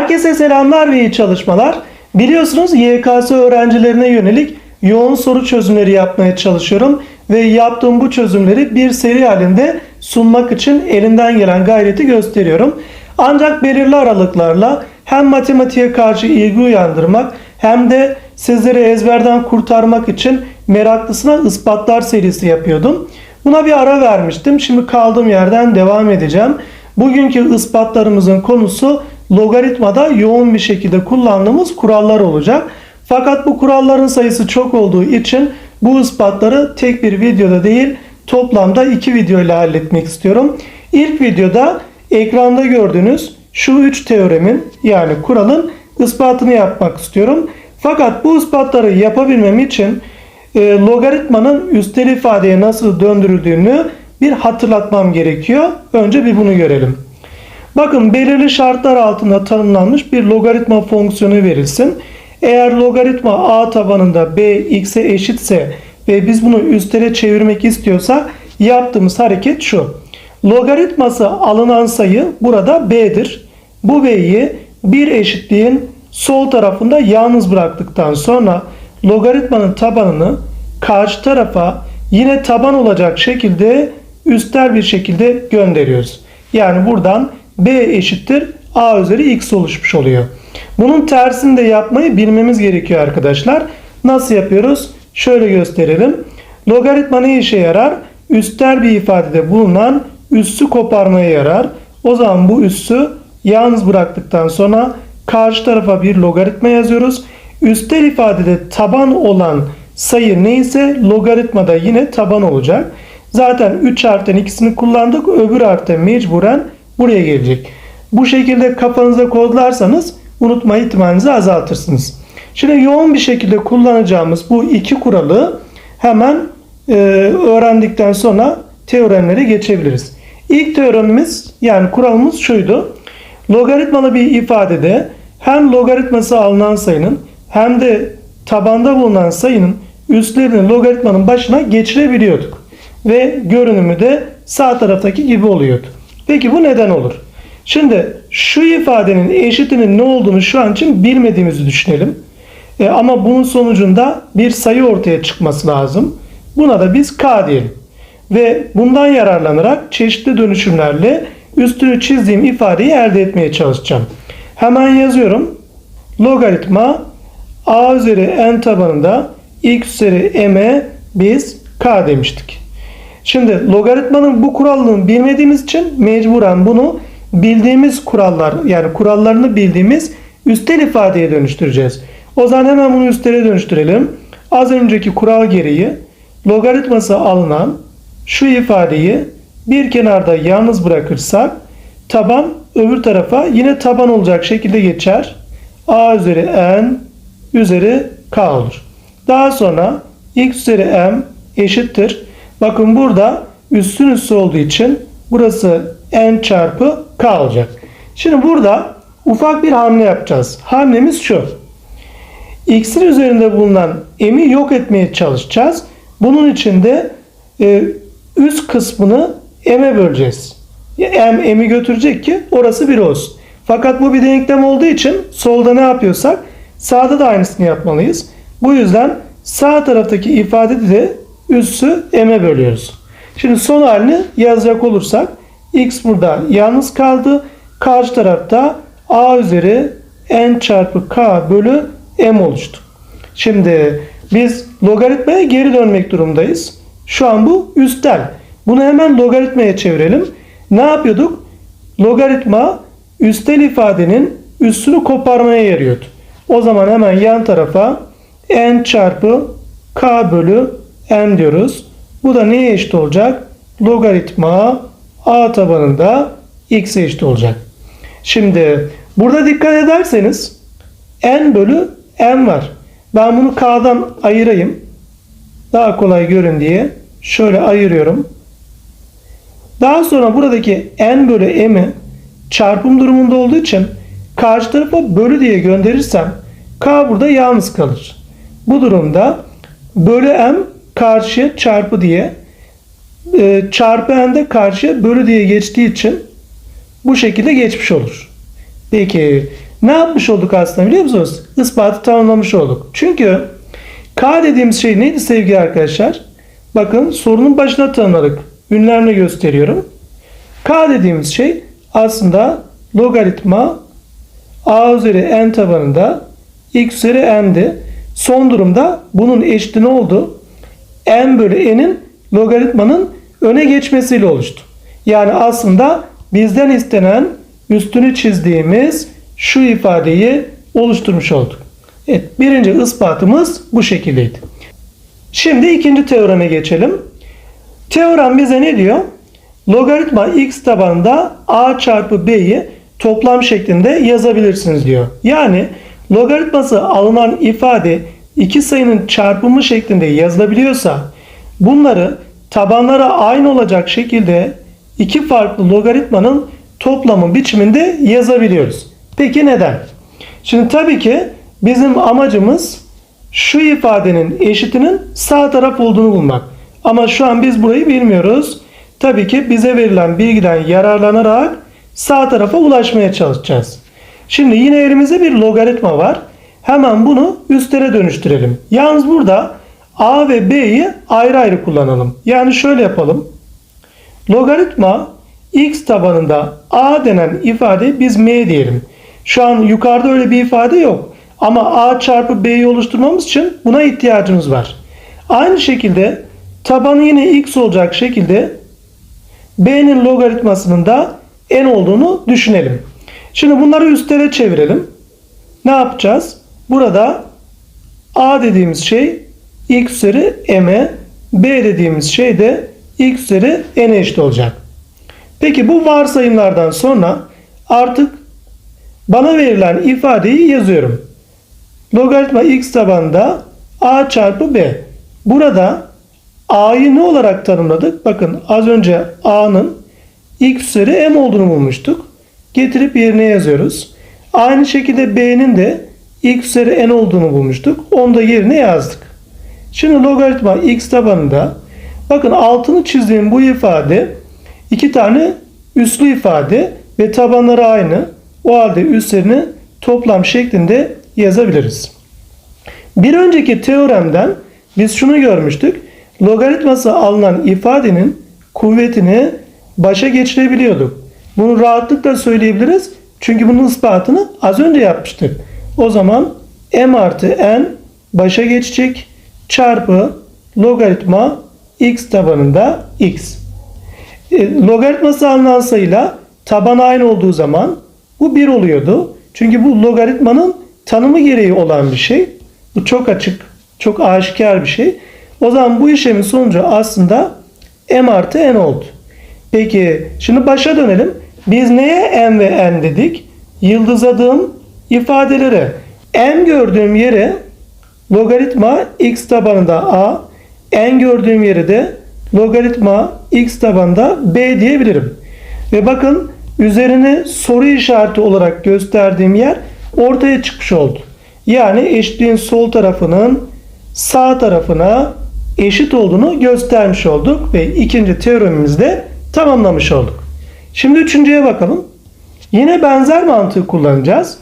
Herkese selamlar ve iyi çalışmalar. Biliyorsunuz YKS öğrencilerine yönelik yoğun soru çözümleri yapmaya çalışıyorum ve yaptığım bu çözümleri bir seri halinde sunmak için elimden gelen gayreti gösteriyorum. Ancak belirli aralıklarla hem matematiğe karşı ilgi uyandırmak hem de sizleri ezberden kurtarmak için meraklısına ispatlar serisi yapıyordum. Buna bir ara vermiştim. Şimdi kaldığım yerden devam edeceğim. Bugünkü ispatlarımızın konusu logaritmada yoğun bir şekilde kullandığımız kurallar olacak. Fakat bu kuralların sayısı çok olduğu için bu ispatları tek bir videoda değil toplamda iki video ile halletmek istiyorum. İlk videoda ekranda gördüğünüz şu üç teoremin yani kuralın ispatını yapmak istiyorum. Fakat bu ispatları yapabilmem için e, logaritmanın üstel ifadeye nasıl döndürüldüğünü bir hatırlatmam gerekiyor. Önce bir bunu görelim. Bakın belirli şartlar altında tanımlanmış bir logaritma fonksiyonu verilsin. Eğer logaritma a tabanında b x'e eşitse ve biz bunu üstele çevirmek istiyorsak yaptığımız hareket şu. Logaritması alınan sayı burada b'dir. Bu b'yi bir eşitliğin sol tarafında yalnız bıraktıktan sonra logaritmanın tabanını karşı tarafa yine taban olacak şekilde üstel bir şekilde gönderiyoruz. Yani buradan b eşittir a üzeri x oluşmuş oluyor. Bunun tersini de yapmayı bilmemiz gerekiyor arkadaşlar. Nasıl yapıyoruz? Şöyle gösterelim. Logaritma ne işe yarar? Üstel bir ifadede bulunan üssü koparmaya yarar. O zaman bu üssü yalnız bıraktıktan sonra karşı tarafa bir logaritma yazıyoruz. Üstel ifadede taban olan sayı neyse logaritmada yine taban olacak. Zaten 3 harften ikisini kullandık. Öbür harfte mecburen buraya gelecek. Bu şekilde kafanıza kodlarsanız unutma ihtimalinizi azaltırsınız. Şimdi yoğun bir şekilde kullanacağımız bu iki kuralı hemen e, öğrendikten sonra teoremlere geçebiliriz. İlk teoremimiz yani kuralımız şuydu. Logaritmalı bir ifadede hem logaritması alınan sayının hem de tabanda bulunan sayının üstlerini logaritmanın başına geçirebiliyorduk. Ve görünümü de sağ taraftaki gibi oluyordu. Peki bu neden olur? Şimdi şu ifadenin eşitinin ne olduğunu şu an için bilmediğimizi düşünelim. E, ama bunun sonucunda bir sayı ortaya çıkması lazım. Buna da biz k diyelim. Ve bundan yararlanarak çeşitli dönüşümlerle üstünü çizdiğim ifadeyi elde etmeye çalışacağım. Hemen yazıyorum. Logaritma a üzeri n tabanında x üzeri m'e biz k demiştik. Şimdi logaritmanın bu kuralını bilmediğimiz için mecburen bunu bildiğimiz kurallar yani kurallarını bildiğimiz üstel ifadeye dönüştüreceğiz. O zaman hemen bunu üstele dönüştürelim. Az önceki kural gereği logaritması alınan şu ifadeyi bir kenarda yalnız bırakırsak taban öbür tarafa yine taban olacak şekilde geçer. a üzeri n üzeri k olur. Daha sonra x üzeri m eşittir. Bakın burada üstün üstü olduğu için burası n çarpı k olacak. Şimdi burada ufak bir hamle yapacağız. Hamlemiz şu. X'in üzerinde bulunan m'i yok etmeye çalışacağız. Bunun için de e, üst kısmını m'e böleceğiz. M m'i götürecek ki orası 1 olsun. Fakat bu bir denklem olduğu için solda ne yapıyorsak sağda da aynısını yapmalıyız. Bu yüzden sağ taraftaki ifadede de üssü m'e bölüyoruz. Şimdi son halini yazacak olursak x burada yalnız kaldı. Karşı tarafta a üzeri n çarpı k bölü m oluştu. Şimdi biz logaritmaya geri dönmek durumdayız. Şu an bu üstel. Bunu hemen logaritmaya çevirelim. Ne yapıyorduk? Logaritma üstel ifadenin üstünü koparmaya yarıyordu. O zaman hemen yan tarafa n çarpı k bölü n diyoruz. Bu da neye eşit olacak? Logaritma a tabanında x'e eşit olacak. Şimdi burada dikkat ederseniz n bölü n var. Ben bunu k'dan ayırayım. Daha kolay görün diye. Şöyle ayırıyorum. Daha sonra buradaki n bölü m'i çarpım durumunda olduğu için karşı tarafa bölü diye gönderirsem k burada yalnız kalır. Bu durumda bölü m karşıya çarpı diye e, çarpı n de karşıya bölü diye geçtiği için bu şekilde geçmiş olur. Peki Ne yapmış olduk aslında biliyor musunuz? Ispatı tamamlamış olduk. Çünkü K dediğimiz şey neydi sevgili arkadaşlar? Bakın sorunun başına tanımladık. Ünlemle gösteriyorum. K dediğimiz şey aslında logaritma a üzeri n tabanında x üzeri n'di. Son durumda bunun eşiti ne oldu? N bölü n'in logaritmanın öne geçmesiyle oluştu. Yani aslında bizden istenen üstünü çizdiğimiz şu ifadeyi oluşturmuş olduk. Evet, birinci ispatımız bu şekildeydi. Şimdi ikinci teoreme geçelim. Teorem bize ne diyor? Logaritma x tabanında a çarpı b'yi toplam şeklinde yazabilirsiniz diyor. Yani logaritması alınan ifade iki sayının çarpımı şeklinde yazılabiliyorsa bunları tabanlara aynı olacak şekilde iki farklı logaritmanın toplamı biçiminde yazabiliyoruz. Peki neden? Şimdi tabii ki bizim amacımız şu ifadenin eşitinin sağ taraf olduğunu bulmak. Ama şu an biz burayı bilmiyoruz. Tabii ki bize verilen bilgiden yararlanarak sağ tarafa ulaşmaya çalışacağız. Şimdi yine elimizde bir logaritma var. Hemen bunu üstlere dönüştürelim. Yalnız burada a ve b'yi ayrı ayrı kullanalım. Yani şöyle yapalım. Logaritma x tabanında a denen ifade biz m diyelim. Şu an yukarıda öyle bir ifade yok. Ama a çarpı b'yi oluşturmamız için buna ihtiyacımız var. Aynı şekilde tabanı yine x olacak şekilde b'nin logaritmasının da n olduğunu düşünelim. Şimdi bunları üstlere çevirelim. Ne yapacağız? Burada a dediğimiz şey x üzeri m'e, b dediğimiz şey de x üzeri n'e eşit olacak. Peki bu varsayımlardan sonra artık bana verilen ifadeyi yazıyorum. Logaritma x tabanında a çarpı b. Burada a'yı ne olarak tanımladık? Bakın az önce a'nın x üzeri m olduğunu bulmuştuk. Getirip yerine yazıyoruz. Aynı şekilde b'nin de x üzeri n olduğunu bulmuştuk. Onu da yerine yazdık. Şimdi logaritma x tabanında bakın altını çizdiğim bu ifade iki tane üslü ifade ve tabanları aynı. O halde üstlerini toplam şeklinde yazabiliriz. Bir önceki teoremden biz şunu görmüştük. Logaritması alınan ifadenin kuvvetini başa geçirebiliyorduk. Bunu rahatlıkla söyleyebiliriz. Çünkü bunun ispatını az önce yapmıştık. O zaman m artı n başa geçecek çarpı logaritma x tabanında x. E, logaritması alınan sayıyla taban aynı olduğu zaman bu 1 oluyordu. Çünkü bu logaritmanın tanımı gereği olan bir şey. Bu çok açık, çok aşikar bir şey. O zaman bu işlemin sonucu aslında m artı n oldu. Peki şimdi başa dönelim. Biz neye m ve n dedik? Yıldızladığım ifadelere. m gördüğüm yere logaritma x tabanında a, n gördüğüm yere de logaritma x tabanında b diyebilirim. Ve bakın üzerini soru işareti olarak gösterdiğim yer ortaya çıkmış oldu. Yani eşitliğin sol tarafının sağ tarafına eşit olduğunu göstermiş olduk ve ikinci teoremimizde tamamlamış olduk. Şimdi üçüncüye bakalım. Yine benzer mantığı kullanacağız.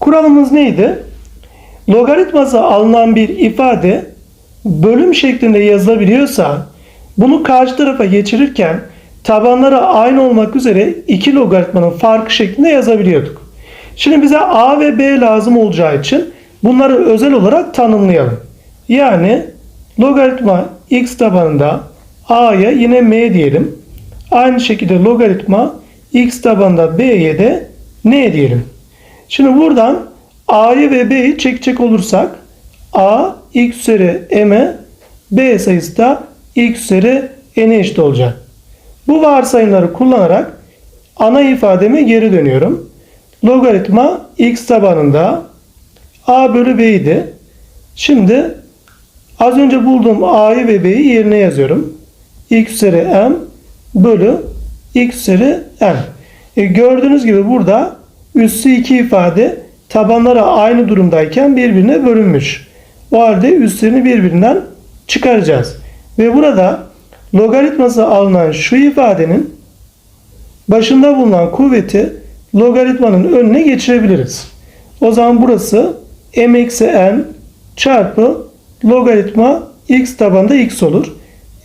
Kuralımız neydi? Logaritması alınan bir ifade bölüm şeklinde yazılabiliyorsa bunu karşı tarafa geçirirken tabanları aynı olmak üzere iki logaritmanın farkı şeklinde yazabiliyorduk. Şimdi bize a ve b lazım olacağı için bunları özel olarak tanımlayalım. Yani logaritma x tabanında a'ya yine m diyelim. Aynı şekilde logaritma x tabanında b'ye de n diyelim. Şimdi buradan a'yı ve b'yi çekecek olursak a x üzeri m'e b sayısı da x üzeri n'e eşit olacak. Bu varsayımları kullanarak ana ifademe geri dönüyorum. Logaritma x tabanında a bölü b'ydi. Şimdi az önce bulduğum a'yı ve b'yi yerine yazıyorum. x üzeri m bölü x üzeri n. E gördüğünüz gibi burada üssü iki ifade tabanlara aynı durumdayken birbirine bölünmüş. O halde üstlerini birbirinden çıkaracağız. Ve burada logaritması alınan şu ifadenin başında bulunan kuvveti logaritmanın önüne geçirebiliriz. O zaman burası m eksi n çarpı logaritma x tabanında x olur.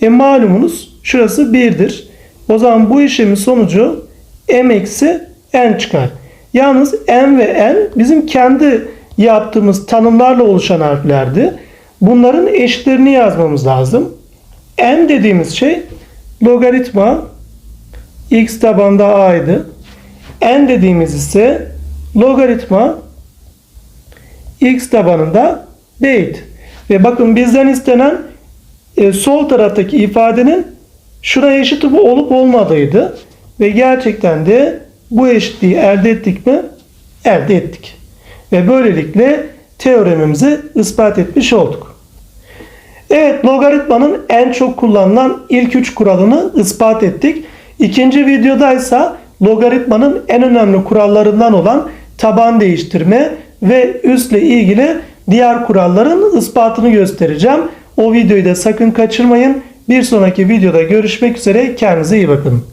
E malumunuz şurası 1'dir. O zaman bu işlemin sonucu m eksi n çıkar. Yalnız m ve n bizim kendi yaptığımız tanımlarla oluşan harflerdi. Bunların eşitlerini yazmamız lazım. n dediğimiz şey logaritma x tabanda a'ydı. n dediğimiz ise logaritma x tabanında b'ydi. Ve bakın bizden istenen e, sol taraftaki ifadenin şuraya eşit olup olmadığıydı. Ve gerçekten de bu eşitliği elde ettik mi? Elde ettik. Ve böylelikle teoremimizi ispat etmiş olduk. Evet logaritmanın en çok kullanılan ilk üç kuralını ispat ettik. İkinci videoda ise logaritmanın en önemli kurallarından olan taban değiştirme ve üstle ilgili diğer kuralların ispatını göstereceğim. O videoyu da sakın kaçırmayın. Bir sonraki videoda görüşmek üzere. Kendinize iyi bakın.